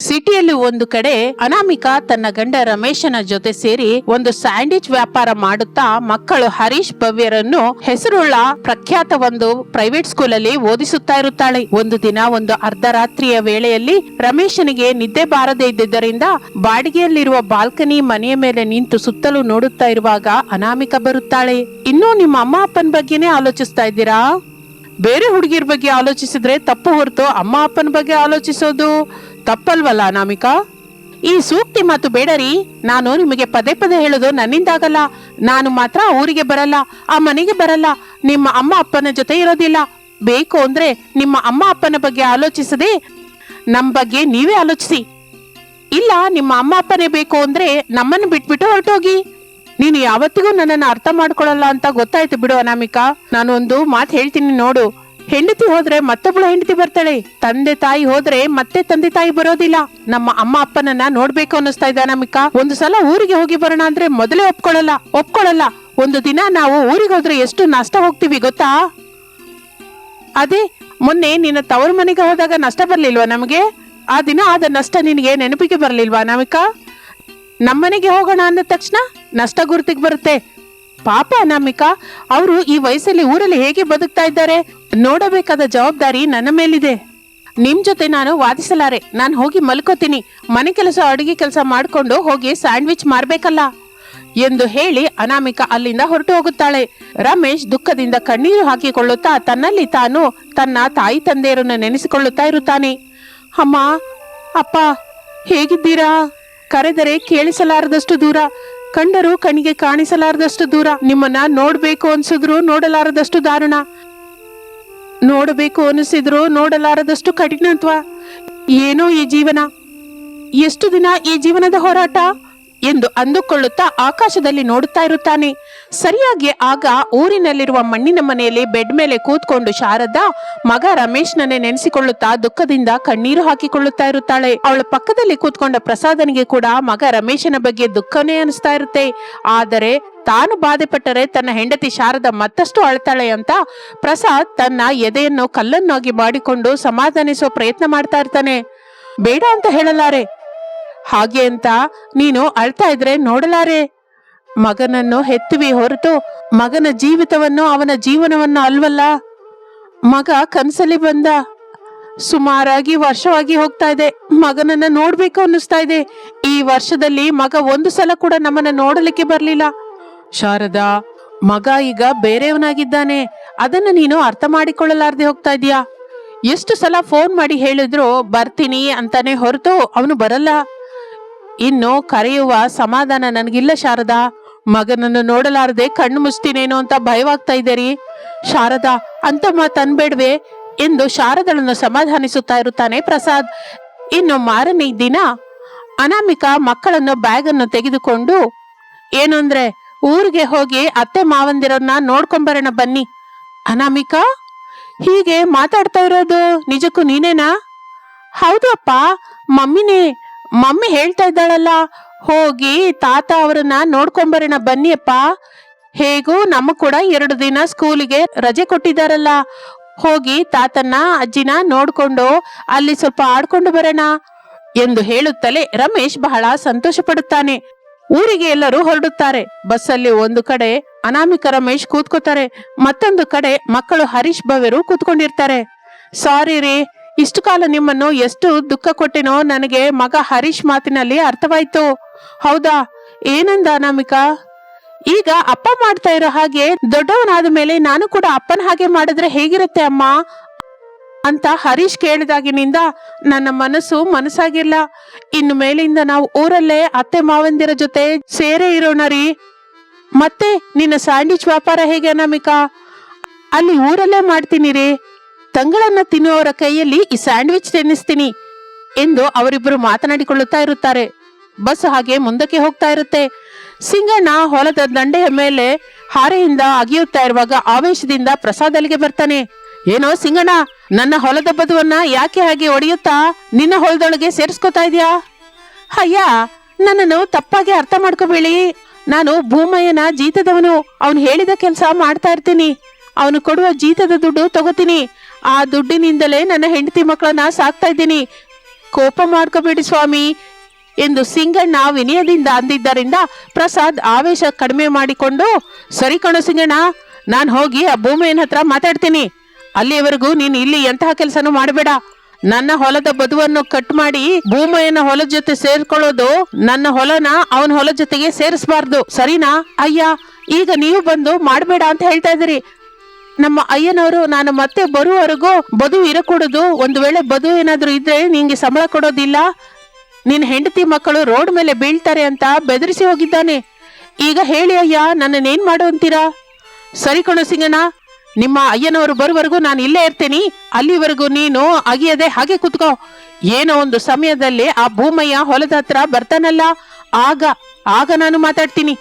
ಸಿಟಿಯಲ್ಲಿ ಒಂದು ಕಡೆ ಅನಾಮಿಕಾ ತನ್ನ ಗಂಡ ರಮೇಶನ ಜೊತೆ ಸೇರಿ ಒಂದು ಸ್ಯಾಂಡ್ವಿಚ್ ವ್ಯಾಪಾರ ಮಾಡುತ್ತಾ ಮಕ್ಕಳು ಹರೀಶ್ ಭವ್ಯರನ್ನು ಹೆಸರುಳ್ಳ ಪ್ರಖ್ಯಾತ ಒಂದು ಪ್ರೈವೇಟ್ ಸ್ಕೂಲಲ್ಲಿ ಓದಿಸುತ್ತಾ ಇರುತ್ತಾಳೆ. ಒಂದು ದಿನ ಒಂದು ಅರ್ಧರಾತ್ರಿಯ ವೇಳೆಯಲ್ಲಿ ರಮೇಶನಿಗೆ ನಿದ್ದೆ ಬಾರದೇ ಇದ್ದುದರಿಂದ ಬಾಡಿಗೆಯಲ್ಲಿರುವ ಬಾಲ್ಕನಿ ಮನೆಯ ಮೇಲೆ ನಿಂತು ಸುತ್ತಲೂ ನೋಡುತ್ತಾ ಇರುವಾಗ ಅನಾಮಿಕಾ ಬರುತ್ತಾಳೆ. ಇನ್ನೂ ನಿಮ್ಮ ಅಮ್ಮ ಅಪ್ಪನ ಬಗ್ಗೆನೇ ಆಲೋಚಿಸ್ತಾ ಇದ್ದೀರಾ? ಬೇರೆ ಹುಡುಗಿಯರ ಬಗ್ಗೆ ಆಲೋಚಿಸಿದ್ರೆ ತಪ್ಪು ಹೊರತು ಅಮ್ಮ ಅಪ್ಪನ ಬಗ್ಗೆ ಆಲೋಚಿಸೋದು ತಪ್ಪಲ್ವಲ್ಲ ಅನಾಮಿಕಾ? ಈ ಸೂಕ್ತಿ ಮಾತು ಬೇಡರಿ ನಾನು ನಿಮಗೆ ಪದೇ ಪದೇ ಹೇಳೋದು ನನ್ನಿಂದಾಗಲ್ಲ. ನಾನು ಮಾತ್ರ ಊರಿಗೆ ಬರಲ್ಲ, ಆ ಮನೆಗೆ ಬರಲ್ಲ. ನಿಮ್ಮ ಅಮ್ಮ ಅಪ್ಪನ ಜೊತೆ ಇರೋದಿಲ್ಲ. ಬೇಕು ಅಂದ್ರೆ ನಿಮ್ಮ ಅಮ್ಮ ಅಪ್ಪನ ಬಗ್ಗೆ ಆಲೋಚಿಸದೆ ನಮ್ ಬಗ್ಗೆ ನೀವೇ ಆಲೋಚಿಸಿ. ಇಲ್ಲ, ನಿಮ್ಮ ಅಮ್ಮ ಅಪ್ಪನೇ ಬೇಕು ಅಂದ್ರೆ ನಮ್ಮನ್ನು ಬಿಟ್ಬಿಟ್ಟು ಹೊರಟೋಗಿ. ನೀನು ಯಾವತ್ತಿಗೂ ನನ್ನನ್ನು ಅರ್ಥ ಮಾಡ್ಕೊಳ್ಳಲ್ಲ ಅಂತ ಗೊತ್ತಾಯ್ತು ಬಿಡು, ಅನಾಮಿಕಾ. ನಾನೊಂದು ಮಾತು ಹೇಳ್ತೀನಿ ನೋಡು. ಹೆಂಡತಿ ಹೋದ್ರೆ ಮತ್ತೊಬ್ಳು ಹೆಂಡತಿ ಬರ್ತಾಳೆ? ತಂದೆ ತಾಯಿ ಹೋದ್ರೆ ಮತ್ತೆ ತಂದೆ ತಾಯಿ ಬರೋದಿಲ್ಲ. ನಮ್ಮ ಅಮ್ಮ ಅಪ್ಪನನ್ನ ನೋಡ್ಬೇಕು ಅನ್ನಿಸ್ತಾ ಇದೆ, ಅನಾಮಿಕಾ. ಒಂದು ಸಲ ಊರಿಗೆ ಹೋಗಿ ಬರೋಣ ಅಂದ್ರೆ ಮೊದಲೇ ಒಪ್ಕೊಳ್ಳಲ್ಲ. ಒಪ್ಕೊಳ್ಳಲ್ಲ. ಒಂದು ದಿನ ನಾವು ಊರಿಗೆ ಹೋದ್ರೆ ಎಷ್ಟು ನಷ್ಟ ಹೋಗ್ತೀವಿ ಗೊತ್ತಾ? ಅದೇ, ಮೊನ್ನೆ ನಿನ್ನ ತವರು ಮನೆಗೆ ಹೋದಾಗ ನಷ್ಟ ಬರ್ಲಿಲ್ವಾ ನಮಗೆ? ಆ ದಿನ ಆದ ನಷ್ಟ ನಿನಗೆ ನೆನಪಿಗೆ ಬರ್ಲಿಲ್ವಾ, ಅನಾಮಿಕಾ? ನಮ್ಮನೆಗೆ ಹೋಗೋಣ ಅಂದ ತಕ್ಷಣ ನಷ್ಟ ಗುರುತಿಗೆ ಬರುತ್ತೆ. ಪಾಪ ಅನಾಮಿಕಾ, ಅವರು ಈ ವಯಸ್ಸಲ್ಲಿ ಊರಲ್ಲಿ ಹೇಗೆ ಬದುಕ್ತಾ ಇದ್ದಾರೆ? ನೋಡಬೇಕಾದ ಜವಾಬ್ದಾರಿ ನನ್ನ ಮೇಲಿದೆ. ನಿಮ್ ಜೊತೆ ನಾನು ವಾದಿಸಲಾರೆ. ನಾನು ಹೋಗಿ ಮಲ್ಕೋತೀನಿ. ಮನೆ ಕೆಲಸ, ಅಡುಗೆ ಕೆಲಸ ಮಾಡ್ಕೊಂಡು ಹೋಗಿ ಸ್ಯಾಂಡ್ವಿಚ್ ಮಾರ್ಬೇಕಲ್ಲ. ಎಂದು ಹೇಳಿ ಅನಾಮಿಕಾ ಅಲ್ಲಿಂದ ಹೊರಟು ಹೋಗುತ್ತಾಳೆ. ರಮೇಶ್ ದುಃಖದಿಂದ ಕಣ್ಣೀರು ಹಾಕಿಕೊಳ್ಳುತ್ತಾ ತನ್ನಲ್ಲಿ ತಾನು ತನ್ನ ತಾಯಿ ತಂದೆಯರನ್ನು ನೆನೆಸಿಕೊಳ್ಳುತ್ತಾ ಇರುತ್ತಾನೆ. ಅಮ್ಮ, ಅಪ್ಪ, ಹೇಗಿದ್ದೀರಾ? ಕರೆದರೆ ಕೇಳಿಸಲಾರದಷ್ಟು ದೂರ. ಕಂಡರೂ ಕಣಿಗೆ ಕಾಣಿಸಲಾರದಷ್ಟು ದೂರ. ನಿಮ್ಮನ್ನ ನೋಡ್ಬೇಕು ಅನ್ಸಿದ್ರು ನೋಡಲಾರದಷ್ಟು ದಾರುಣ. ನೋಡಬೇಕು ಅನಿಸಿದ್ರು ನೋಡಲಾರದಷ್ಟು ಕಠಿಣತ್ವ. ಏನೋ ಈ ಜೀವನ. ಎಷ್ಟು ದಿನ ಈ ಜೀವನದ ಹೋರಾಟ? ಎಂದು ಅಂದುಕೊಳ್ಳುತ್ತಾ ಆಕಾಶದಲ್ಲಿ ನೋಡುತ್ತಾ ಇರುತ್ತಾನೆ. ಸರಿಯಾಗಿ ಆಗ ಊರಿನಲ್ಲಿರುವ ಮಣ್ಣಿನ ಮನೆಯಲ್ಲಿ ಬೆಡ್ ಮೇಲೆ ಕೂತ್ಕೊಂಡು ಶಾರದಾ, ಮಗ ರಮೇಶ್ನನ್ನೇ ನೆನೆಸಿಕೊಳ್ಳುತ್ತಾ ದುಃಖದಿಂದ ಕಣ್ಣೀರು ಹಾಕಿಕೊಳ್ಳುತ್ತಾ ಇರುತ್ತಾಳೆ. ಅವಳ ಪಕ್ಕದಲ್ಲಿ ಕೂತ್ಕೊಂಡ ಪ್ರಸಾದನಿಗೆ ಕೂಡ ಮಗ ರಮೇಶನ ಬಗ್ಗೆ ದುಃಖನೇ ಅನಿಸ್ತಾ ಇರುತ್ತೆ. ಆದರೆ ತಾನು ಬಾಧೆ ಪಟ್ಟರೆ ತನ್ನ ಹೆಂಡತಿ ಶಾರದ ಮತ್ತಷ್ಟು ಅಳ್ತಾಳೆ ಅಂತ ಪ್ರಸಾದ್ ತನ್ನ ಎದೆಯನ್ನು ಕಲ್ಲನ್ನಾಗಿ ಮಾಡಿಕೊಂಡು ಸಮಾಧಾನಿಸುವ ಪ್ರಯತ್ನ ಮಾಡ್ತಾ ಇರ್ತಾನೆ. ಬೇಡ ಅಂತ ಹೇಳಲಾರೆ. ಹಾಗೆ ಅಂತ ನೀನು ಅಳ್ತಾ ಇದ್ರೆ ನೋಡಲಾರೆ. ಮಗನನ್ನು ಹೆತ್ತುವಿ ಹೊರತು ಮಗನ ಜೀವಿತವನ್ನು ಅವನ ಜೀವನವನ್ನು ಅಲ್ವಲ್ಲ? ಮಗ ಕನಸಲ್ಲಿ ಬಂದ. ಸುಮಾರಾಗಿ ವರ್ಷವಾಗಿ ಹೋಗ್ತಾ ಇದೆ. ಮಗನನ್ನ ನೋಡ್ಬೇಕು ಅನ್ನಿಸ್ತಾ ಇದೆ. ಈ ವರ್ಷದಲ್ಲಿ ಮಗ ಒಂದು ಸಲ ಕೂಡ ನಮ್ಮನ್ನ ನೋಡಲಿಕ್ಕೆ ಬರಲಿಲ್ಲ. ಶಾರದಾ, ಮಗ ಈಗ ಬೇರೆಯವನಾಗಿದ್ದಾನೆ. ಅದನ್ನು ನೀನು ಅರ್ಥ ಮಾಡಿಕೊಳ್ಳಲಾರ್ದೆ ಹೋಗ್ತಾ ಇದೀಯಾ? ಎಷ್ಟು ಸಲ ಫೋನ್ ಮಾಡಿ ಹೇಳಿದ್ರು ಬರ್ತೀನಿ ಅಂತಾನೆ ಹೊರತು ಅವನು ಬರಲ್ಲ. ಇನ್ನು ಕರೆಯುವ ಸಮಾಧಾನ ನನಗಿಲ್ಲ ಶಾರದಾ. ಮಗನನ್ನು ನೋಡಲಾರದೆ ಕಣ್ಣು ಮುಚ್ತೀನೇನೋ ಅಂತ ಭಯವಾಗ್ತಾ ಇದ್ದೀರಿ. ಶಾರದಾ, ಅಂತ ಮಾತನ್ಬೇಡ್ವೆ ಎಂದು ಶಾರದಳನ್ನು ಸಮಾಧಾನಿಸುತ್ತಾ ಇರುತ್ತಾನೆ ಪ್ರಸಾದ್. ಇನ್ನು ಮಾರನೇ ದಿನ ಅನಾಮಿಕಾ ಮಕ್ಕಳನ್ನು ಬ್ಯಾಗ್ ಅನ್ನು ತೆಗೆದುಕೊಂಡು ಏನಂದ್ರೆ ಊರಿಗೆ ಹೋಗಿ ಅತ್ತೆ ಮಾವಂದಿರನ್ನ ನೋಡ್ಕೊಂಬರೋಣ ಬನ್ನಿ. ಅನಾಮಿಕಾ, ಹೀಗೆ ಮಾತಾಡ್ತಾ ಇರೋದು ನಿಜಕ್ಕೂ ನೀನೇನಾ? ಹೌದಪ್ಪ ಮಮ್ಮಿನೇ ಮಮ್ಮಿ ಹೇಳ್ತಾ ಇದ್ದಾಳಲ್ಲ, ಹೋಗಿ ತಾತ ಅವರನ್ನ ನೋಡ್ಕೊಂಬರೋಣ ಬನ್ನಿಯಪ್ಪ. ಹೇಗೂ ನಮ್ಮ ಕೂಡ ಎರಡು ದಿನ ಸ್ಕೂಲಿಗೆ ರಜೆ ಕೊಟ್ಟಿದ್ದಾರಲ್ಲ. ಹೋಗಿ ತಾತನ್ನ, ಅಜ್ಜಿನ ನೋಡ್ಕೊಂಡು ಅಲ್ಲಿ ಸ್ವಲ್ಪ ಆಡ್ಕೊಂಡು ಬರೋಣ ಎಂದು ಹೇಳುತ್ತಲೇ ರಮೇಶ್ ಬಹಳ ಸಂತೋಷ ಪಡುತ್ತಾನೆ ಊರಿಗೆ ಎಲ್ಲರೂ ಹೊರಡುತ್ತಾರೆ. ಬಸ್ಸಲ್ಲಿ ಒಂದು ಕಡೆ ಅನಾಮಿಕ ರಮೇಶ್ ಕೂತ್ಕೋತಾರೆ. ಮತ್ತೊಂದು ಕಡೆ ಮಕ್ಕಳು ಹರೀಶ್ ಭವ್ಯರು ಕೂತ್ಕೊಂಡಿರ್ತಾರೆ. ಸಾರಿ ರೀ ಇಷ್ಟು ಕಾಲ ನಿಮ್ಮನ್ನು ಎಷ್ಟು ದುಃಖ ಕೊಟ್ಟೆನೋ ನನಗೆ ಮಗ ಹರೀಶ್ ಮಾತಿನಲ್ಲಿ ಅರ್ಥವಾಯ್ತು. ಹೌದಾ? ಏನಂದ ಅನಾಮಿಕಾ? ಈಗ ಅಪ್ಪ ಮಾಡ್ತಾ ಇರೋ ಹಾಗೆ ದೊಡ್ಡವನಾದ ಮೇಲೆ ನಾನು ಕೂಡ ಅಪ್ಪನ ಹಾಗೆ ಮಾಡಿದ್ರೆ ಹೇಗಿರುತ್ತೆ ಅಮ್ಮ? ಅಂತ ಹರೀಶ್ ಕೇಳಿದಾಗಿನಿಂದ ನನ್ನ ಮನಸ್ಸು ಮನಸ್ಸಾಗಿಲ್ಲ. ಇನ್ನು ಮೇಲಿಂದ ನಾವು ಊರಲ್ಲೇ ಅತ್ತೆ ಮಾವಂದಿರ ಜೊತೆ ಸೇರೇ ಇರೋಣ ರೀ. ಮತ್ತೆ ನಿನ್ನ ಸ್ಯಾಂಡ್ವಿಚ್ ವ್ಯಾಪಾರ ಹೇಗೆ ಅನಾಮಿಕಾ? ಅಲ್ಲಿ ಊರಲ್ಲೇ ಮಾಡ್ತೀನಿ ರೀ. ತಂಗಳನ್ನ ತಿನ್ನುವವರ ಕೈಯಲ್ಲಿ ಈ ಸ್ಯಾಂಡ್ವಿಚ್ ತಿನ್ನಿಸ್ತೀನಿ ಎಂದು ಅವರಿಬ್ಬರು ಮಾತನಾಡಿಕೊಳ್ಳುತ್ತಾ ಇರುತ್ತಾರೆ. ಬಸ್ ಹಾಗೆ ಮುಂದಕ್ಕೆ ಹೋಗ್ತಾ ಇರುತ್ತೆ. ಸಿಂಗಣ್ಣ ಹೊಲದ ದಂಡೆಯ ಮೇಲೆ ಹಾರೆಯಿಂದ ಅಗಿಯುತ್ತಾ ಇರುವಾಗ ಆವೇಶದಿಂದ ಪ್ರಸಾದಲ್ಲಿಗೆ ಬರ್ತಾನೆ. ಏನೋ ಸಿಂಗಣ್ಣ, ನನ್ನ ಹೊಲದ ಬದುವನ್ನ ಯಾಕೆ ಹಾಗೆ ಒಡೆಯುತ್ತಾ? ನಿನ್ನ ಹೊಲದೊಳಗೆ ಸೇರಿಸ್ಕೊತಾ ಇದೀಯಾ? ಅಯ್ಯ, ನನ್ನನ್ನು ತಪ್ಪಾಗಿ ಅರ್ಥ ಮಾಡ್ಕೋಬೇಡಿ. ನಾನು ಭೂಮಯ್ಯನ ಜೀತದವನು. ಅವನು ಹೇಳಿದ ಕೆಲಸ ಮಾಡ್ತಾ ಇರ್ತೀನಿ. ಅವನು ಕೊಡುವ ಜೀತದ ದುಡ್ಡು ತಗೋತೀನಿ. ಆ ದುಡ್ಡಿನಿಂದಲೇ ನನ್ನ ಹೆಂಡತಿ ಮಕ್ಕಳನ್ನ ಸಾಕ್ತಾ ಇದ್ದೀನಿ. ಕೋಪ ಮಾಡ್ಕೋಬೇಡಿ ಸ್ವಾಮಿ ಎಂದು ಸಿಂಗಣ್ಣ ವಿನಯದಿಂದ ಅಂದಿದ್ದರಿಂದ ಪ್ರಸಾದ್ ಆವೇಶ ಕಡಿಮೆ ಮಾಡಿಕೊಂಡು, ಸರಿ ಕಣೋ ಸಿಂಗಣ್ಣ, ನಾನು ಹೋಗಿ ಆ ಭೂಮಿಯನ್ನ ಹತ್ರ ಮಾತಾಡ್ತೀನಿ. ಅಲ್ಲಿಯವರೆಗೂ ನೀನು ಇಲ್ಲಿ ಎಂತಹ ಕೆಲಸನೂ ಮಾಡಬೇಡ. ನನ್ನ ಹೊಲದ ಬದುವನ್ನು ಕಟ್ ಮಾಡಿ ಭೂಮಯ್ಯನ ಹೊಲದ ಜೊತೆ ಸೇರ್ಕೊಳ್ಳೋದು ನನ್ನ ಹೊಲನ ಅವನ ಹೊಲದ ಜೊತೆಗೆ ಸೇರಿಸಬಾರ್ದು. ಸರಿನಾ? ಅಯ್ಯ, ಈಗ ನೀವು ಬಂದು ಮಾಡಬೇಡ ಅಂತ ಹೇಳ್ತಾ ಇದ್ದೀರಿ. ನಮ್ಮ ಅಯ್ಯನವರು, ನಾನು ಮತ್ತೆ ಬರುವವರೆಗೂ ಬದು ಇರಕೂಡದು. ಒಂದು ವೇಳೆ ಬದು ಏನಾದರೂ ಇದ್ರೆ ನಿಂಗೆ ಸಂಬಳ ಕೊಡೋದಿಲ್ಲ. ನಿನ್ನ ಹೆಂಡತಿ ಮಕ್ಕಳು ರೋಡ್ ಮೇಲೆ ಬೀಳ್ತಾರೆ ಅಂತ ಬೆದರಿಸಿ ಹೋಗಿದ್ದಾನೆ. ಈಗ ಹೇಳಿ ಅಯ್ಯ ನನ್ನನ್ನೇನ್ ಮಾಡು ಅಂತೀರಾ? ಸರಿ ಕಣೋ ನಿಮ್ಮ ಅಯ್ಯನವರು ಬರುವವರೆಗೂ ನಾನು ಇಲ್ಲೇ ಇರ್ತೀನಿ. ಅಲ್ಲಿವರೆಗೂ ನೀನು ಅಗಿಯದೆ ಹಾಗೆ ಕುತ್ಕೋ. ಏನೋ ಒಂದು ಸಮಯದಲ್ಲಿ ಆ ಭೂಮಯ್ಯ ಹೊಲದ ಹತ್ರ ಬರ್ತಾನಲ್ಲ. ಆಗ ಆಗ ನಾನು ಮಾತಾಡ್ತೀನಿ.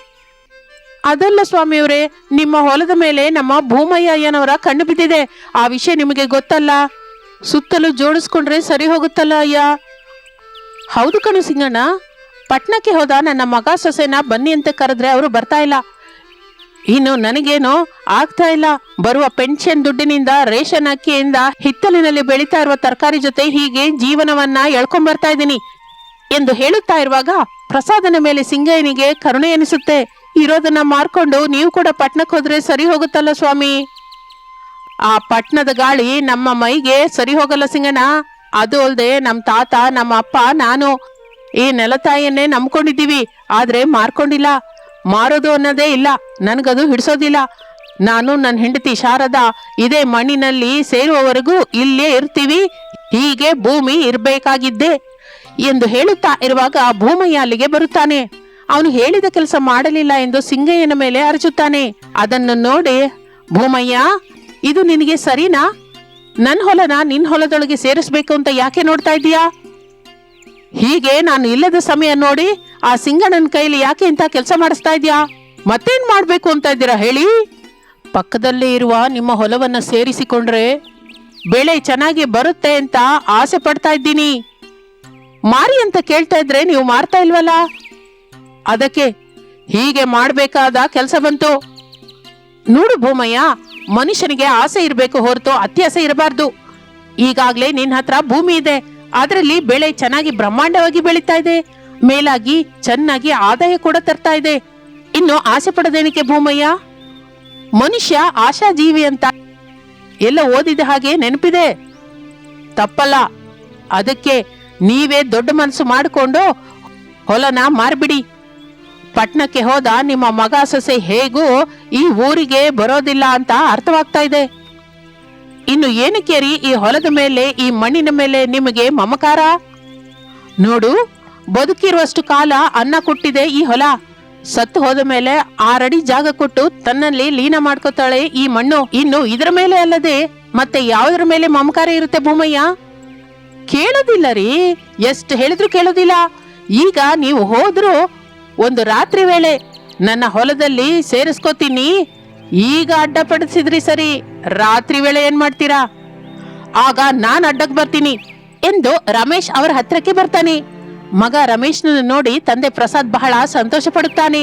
ಅದಲ್ಲ ಸ್ವಾಮಿಯವರೇ, ನಿಮ್ಮ ಹೊಲದ ಮೇಲೆ ನಮ್ಮ ಭೂಮಯ್ಯ ಅಯ್ಯನವರ ಕಣ್ಣು ಬಿದ್ದಿದೆ. ಆ ವಿಷಯ ನಿಮಗೆ ಗೊತ್ತಲ್ಲ? ಸುತ್ತಲೂ ಜೋಡಿಸ್ಕೊಂಡ್ರೆ ಸರಿ ಹೋಗುತ್ತಲ್ಲ ಅಯ್ಯ? ಹೌದು ಕಣು ಸಿಂಗಣ್ಣ. ಪಟ್ನಕ್ಕೆ ಹೋದ ನನ್ನ ಮಗ ಸೊಸೆನ ಬನ್ನಿ ಅಂತ ಕರೆದ್ರೆ ಅವರು ಬರ್ತಾ ಇಲ್ಲ. ಇನ್ನು ನನಗೇನೋ ಆಗ್ತಾ ಇಲ್ಲ. ಬರುವ ಪೆನ್ಷನ್ ದುಡ್ಡಿನಿಂದ ರೇಷನ್ ಅಕ್ಕಿಯಿಂದ ಹಿತ್ತಲಿನಲ್ಲಿ ಬೆಳೀತಾ ಇರುವ ತರಕಾರಿ ಜೊತೆ ಹೀಗೆ ಜೀವನವನ್ನ ಎಳ್ಕೊಂಡ್ ಬರ್ತಾ ಇದ್ದೀನಿ. ಎಂದು ಹೇಳುತ್ತಾ ಇರುವಾಗ ಪ್ರಸಾದನ ಮೇಲೆ ಸಿಂಗಯ್ಯನಿಗೆ ಕರುಣೆ ಎನಿಸುತ್ತೆ. ಇರೋದನ್ನ ಮಾರ್ಕೊಂಡು ನೀವು ಕೂಡ ಪಟ್ಟಣಕ್ಕೆ ಹೋದ್ರೆ ಸರಿ ಹೋಗುತ್ತಲ್ಲ ಸ್ವಾಮಿ? ಆ ಪಟ್ಟಣದ ಗಾಳಿ ನಮ್ಮ ಮೈಗೆ ಸರಿ ಹೋಗಲ್ಲ ಸಿಂಗಣ್ಣ. ಅದು ಅಲ್ಲದೆ ನಮ್ಮ ತಾತ, ನಮ್ಮ ಅಪ್ಪ, ನಾನು ಈ ನೆಲತಾಯಿಯನ್ನೇ ನಂಬ್ಕೊಂಡಿದ್ದೀವಿ. ಆದ್ರೆ ಮಾರ್ಕೊಂಡಿಲ್ಲ. ಮಾರೋದು ಅನ್ನೋದೇ ಇಲ್ಲ. ನನಗದು ಹಿಡಿಸೋದಿಲ್ಲ. ನಾನು ನನ್ನ ಹೆಂಡತಿ ಶಾರದ ಇದೇ ಮಣ್ಣಿನಲ್ಲಿ ಸೇರುವವರೆಗೂ ಇಲ್ಲೇ ಇರ್ತೀವಿ. ಹೀಗೆ ಭೂಮಿ ಇರಬೇಕಾಗಿದ್ದೆ ಎಂದು ಹೇಳುತ್ತಾ ಇರುವಾಗ ಭೂಮಯ್ಯ ಅಲ್ಲಿಗೆ ಬರುತ್ತಾನೆ. ಅವನು ಹೇಳಿದ ಕೆಲಸ ಮಾಡಲಿಲ್ಲ ಎಂದು ಸಿಂಗಯ್ಯನ ಮೇಲೆ ಅರಚುತ್ತಾನೆ. ಅದನ್ನು ನೋಡಿ, ಭೂಮಯ್ಯ, ಇದು ನಿನಗೆ ಸರಿನಾ? ನನ್ನ ಹೊಲನ ನಿನ್ನ ಹೊಲದೊಳಗೆ ಸೇರಿಸ್ಬೇಕು ಅಂತ ಯಾಕೆ ನೋಡ್ತಾ ಇದೀಯಾ ಹೀಗೆ ನಾನು ಇಲ್ಲದ ಸಮಯ ನೋಡಿ ಆ ಸಿಂಗಣ್ಣನ ಕೈಲಿ ಯಾಕೆ ಇಂಥ ಕೆಲಸ ಮಾಡಿಸ್ತಾ ಇದೀಯಾ ಮತ್ತೇನ್ ಮಾಡಬೇಕು ಅಂತ ಇದ್ದೀರಾ ಹೇಳಿ? ಪಕ್ಕದಲ್ಲೇ ಇರುವ ನಿಮ್ಮ ಹೊಲವನ್ನ ಸೇರಿಸಿಕೊಂಡ್ರೆ ಬೆಳೆ ಚೆನ್ನಾಗಿ ಬರುತ್ತೆ ಅಂತ ಆಸೆ ಪಡ್ತಾ ಇದ್ದೀನಿ. ಮಾರಿ ಅಂತ ಕೇಳ್ತಾ ಇದ್ರೆ ನೀವು ಮಾರ್ತಾ ಇಲ್ವಲ್ಲ? ಅದಕ್ಕೆ ಹೀಗೆ ಮಾಡಬೇಕಾದ ಕೆಲಸ ಬಂತು. ನೋಡು ಭೂಮಯ್ಯ, ಮನುಷ್ಯನಿಗೆ ಆಸೆ ಇರಬೇಕು ಹೊರತು ಅತ್ಯಾಸೆ ಇರಬಾರ್ದು. ಈಗಾಗಲೇ ನಿನ್ನ ಹತ್ರ ಭೂಮಿ ಇದೆ. ಅದರಲ್ಲಿ ಬೆಳೆ ಚೆನ್ನಾಗಿ ಬ್ರಹ್ಮಾಂಡವಾಗಿ ಬೆಳೀತಾ ಇದೆ. ಮೇಲಾಗಿ ಚೆನ್ನಾಗಿ ಆದಾಯ ಕೂಡ ತರ್ತಾ ಇದೆ. ಇನ್ನು ಆಸೆ ಪಡೋದೇನಕ್ಕೆ ಭೂಮಯ್ಯ? ಮನುಷ್ಯ ಆಶಾಜೀವಿ ಅಂತ ಎಲ್ಲ ಓದಿದ ಹಾಗೆ ನೆನಪಿದೆ. ತಪ್ಪಲ್ಲ. ಅದಕ್ಕೆ ನೀವೇ ದೊಡ್ಡ ಮನಸ್ಸು ಮಾಡಿಕೊಂಡು ಹೊಲನ ಮಾರ್ಬಿಡಿ. ಪಟ್ನಕ್ಕೆ ಹೋದ ನಿಮ್ಮ ಮಗ ಸೊಸೆ ಹೇಗೂ ಈ ಊರಿಗೆ ಬರೋದಿಲ್ಲ ಅಂತ ಅರ್ಥವಾಗ್ತಾ ಇದೆ. ಇನ್ನು ಏನಕ್ಕೆ ರೀ ಈ ಹೊಲದ ಮೇಲೆ, ಈ ಮಣ್ಣಿನ ಮೇಲೆ ನಿಮಗೆ ಮಮಕಾರ? ನೋಡು, ಬದುಕಿರುವಷ್ಟು ಕಾಲ ಅನ್ನ ಕೊಟ್ಟಿದೆ ಈ ಹೊಲ. ಸತ್ತು ಹೋದ ಮೇಲೆ ಆರಡಿ ಜಾಗ ಕೊಟ್ಟು ತನ್ನಲ್ಲಿ ಲೀನ ಮಾಡ್ಕೋತಾಳೆ ಈ ಮಣ್ಣು. ಇನ್ನು ಇದರ ಮೇಲೆ ಅಲ್ಲದೆ ಮತ್ತೆ ಯಾವುದರ ಮೇಲೆ ಮಮಕಾರ ಇರುತ್ತೆ ಭೂಮಯ್ಯ? ಕೇಳೋದಿಲ್ಲ ರೀ, ಎಷ್ಟು ಹೇಳಿದ್ರು ಕೇಳೋದಿಲ್ಲ. ಈಗ ನೀವು ಹೋದ್ರು ಒಂದು ರಾತ್ರಿ ವೇಳೆ ನನ್ನ ಹೊಲದಲ್ಲಿ ಸೇರಿಸ್ಕೋತೀನಿ. ಈಗ ಅಡ್ಡಪಡಿಸಿದ್ರಿ ಸರಿ. ರಾತ್ರಿ ವೇಳೆ ಏನ್ ಮಾಡ್ತೀರಾ? ಆಗ ನಾನ್ ಅಡ್ಡಕ್ಕೆ ಬರ್ತೀನಿ ಎಂದು ರಮೇಶ್ ಅವರ ಹತ್ರಕ್ಕೆ ಬರ್ತಾನೆ. ಮಗ ರಮೇಶ್ನನ್ನು ನೋಡಿ ತಂದೆ ಪ್ರಸಾದ್ ಬಹಳ ಸಂತೋಷ ಪಡುತ್ತಾನೆ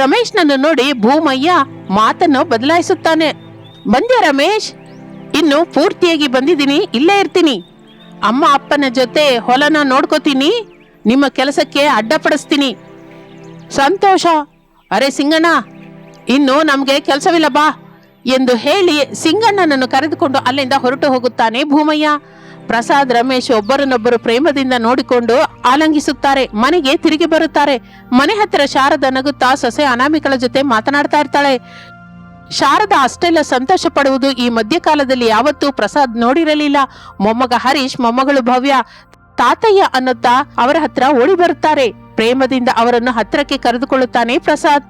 ರಮೇಶ್ನನ್ನು ನೋಡಿ ಭೂಮಯ್ಯ ಮಾತನ್ನು ಬದಲಾಯಿಸುತ್ತಾನೆ. ಬಂದ್ಯ ರಮೇಶ್? ಇನ್ನು ಪೂರ್ತಿಯಾಗಿ ಬಂದಿದ್ದೀನಿ, ಇಲ್ಲೇ ಇರ್ತೀನಿ. ಅಮ್ಮ ಅಪ್ಪನ ಜೊತೆ ಹೊಲನ ನೋಡ್ಕೋತೀನಿ, ನಿಮ್ಮ ಕೆಲಸಕ್ಕೆ ಅಡ್ಡಪಡಿಸ್ತೀನಿ. ಸಂತೋಷ. ಅರೆ ಸಿಂಗಣ್ಣ, ಇನ್ನು ನಮಗೆ ಕೆಲಸವಿಲ್ಲ ಬಾ ಎಂದು ಹೇಳಿ ಸಿಂಗಣ್ಣನನ್ನು ಕರೆದುಕೊಂಡು ಅಲ್ಲಿಂದ ಹೊರಟು ಹೋಗುತ್ತಾನೆ ಭೂಮಯ್ಯ. ಪ್ರಸಾದ್, ರಮೇಶ್ ಒಬ್ಬರನ್ನೊಬ್ಬರು ಪ್ರೇಮದಿಂದ ನೋಡಿಕೊಂಡು ಆಲಂಗಿಸುತ್ತಾರೆ. ಮನೆಗೆ ತಿರುಗಿ ಬರುತ್ತಾರೆ. ಮನೆ ಹತ್ತಿರ ಶಾರದ ನಗುತ್ತಾ ಸೊಸೆ ಅನಾಮಿಕಳ ಜೊತೆ ಮಾತನಾಡ್ತಾ ಇರ್ತಾಳೆ. ಶಾರದ ಅಷ್ಟೆಲ್ಲ ಸಂತೋಷ ಪಡುವುದು ಈ ಮಧ್ಯಕಾಲದಲ್ಲಿ ಯಾವತ್ತೂ ಪ್ರಸಾದ್ ನೋಡಿರಲಿಲ್ಲ. ಮೊಮ್ಮಗ ಹರೀಶ್, ಮೊಮ್ಮಗಳು ಭವ್ಯ, ತಾತಯ್ಯ ಅನ್ನುತ್ತಾ ಅವರ ಹತ್ರ ಓಡಿ ಬರುತ್ತಾರೆ. ಪ್ರೇಮದಿಂದ ಅವರನ್ನು ಹತ್ತಿರಕ್ಕೆ ಕರೆದುಕೊಳ್ಳುತ್ತಾನೆ. ಪ್ರಸಾದ್